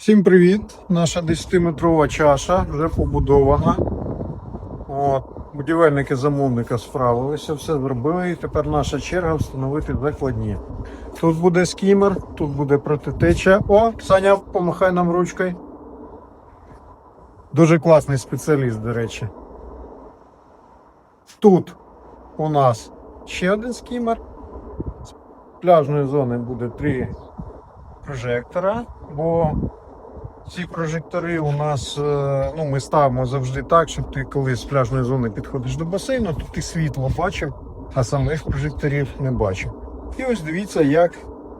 Всім привіт! Наша 10-метрова чаша вже побудована. От. Будівельники замовника справилися, все зробили. І тепер наша черга встановити закладні. Тут буде скімер, тут буде протитеча. О, Саня, помахай нам ручкою. Дуже класний спеціаліст, до речі. Тут у нас ще один скімер. З пляжної зони буде три прожектора, бо ці прожектори у нас е, ну, ми ставимо завжди так, щоб ти коли з пляжної зони підходиш до басейну, то ти світло бачив, а самих прожекторів не бачив. І ось дивіться, як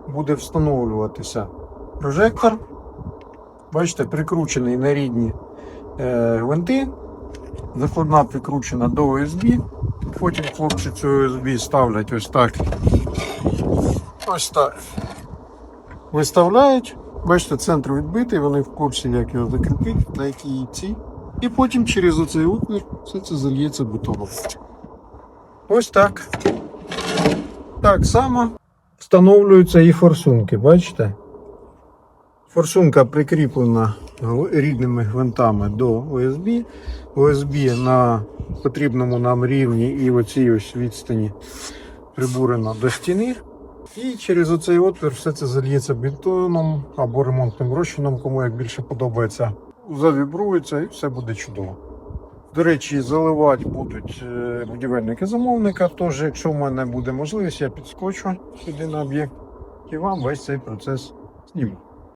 буде встановлюватися прожектор. Бачите, прикручений на рідні е, гвинти. Закладна прикручена до USB. Потім хлопці цю USB ставлять ось так. Ось так. Виставляють. Бачите, центр відбитий, вони в курсі, як його закріпити, на якій ці. І потім через оцей отвір все це зальється бетоном. Ось так. Так само встановлюються і форсунки, бачите? Форсунка прикріплена рідними гвинтами до ОСБ. ОСБ на потрібному нам рівні і в оцій ось відстані прибурена до стіни. І через оцей отвір все це зальється бетоном або ремонтним розчином, кому як більше подобається. Завібрується і все буде чудово. До речі, заливати будуть е, будівельники замовника. Тож, якщо в мене буде можливість, я підскочу сюди на об'єкт і вам весь цей процес зніму.